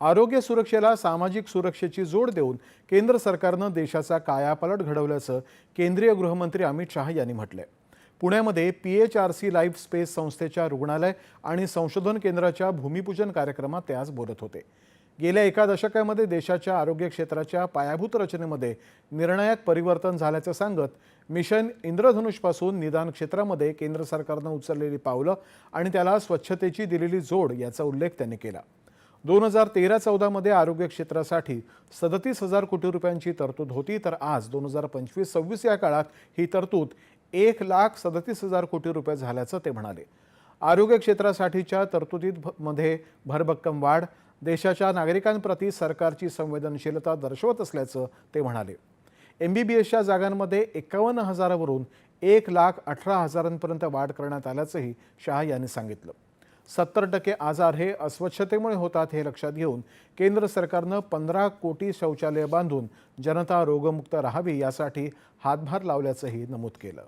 आरोग्य सुरक्षेला सामाजिक सुरक्षेची जोड देऊन केंद्र सरकारनं देशाचा कायापालट घडवल्याचं केंद्रीय गृहमंत्री अमित शहा यांनी म्हटलंय. पुण्यामध्ये P H R C life space संस्थेच्या रुग्णालय आणि संशोधन केंद्राच्या भूमिपूजन कार्यक्रमात ते आज बोलत होते. गेल्या एका दशकामध्ये देशाच्या आरोग्य क्षेत्राच्या पायाभूत रचनेमध्ये निर्णायक परिवर्तन झाल्याचं सांगत मिशन इंद्रधनुषपासून निदान क्षेत्रामध्ये केंद्र सरकारनं उचललेली पावलं आणि त्याला स्वच्छतेची दिलेली जोड याचा उल्लेख त्यांनी केला. दोन हजार तेरा चौदामध्ये आरोग्य क्षेत्रासाठी सदतीस हजार कोटी रुपयांची तरतूद होती तर आज दोन हजार पंचवीस सव्वीस या काळात ही तरतूद एक लाख सदतीस हजार कोटी रुपये झाल्याचं ते म्हणाले. आरोग्य क्षेत्रासाठीच्या तरतुदीत मध्ये भरभक्कम वाढ देशाच्या नागरिकांप्रती सरकारची संवेदनशीलता दर्शवत असल्याचं ते म्हणाले. एम बी बी एसच्या जागांमध्ये एकावन्न हजारावरून एक लाख अठरा हजारांपर्यंत वाढ करण्यात आल्याचंही शहा यांनी सांगितलं. सत्तर टक्के आजार हे अस्वच्छतेमुळे होतात हे लक्षात घेऊन केंद्र सरकारनं पंधरा कोटी शौचालय बांधून जनता रोगमुक्त राहावी यासाठी हातभार लावल्याचंही नमूद केलं.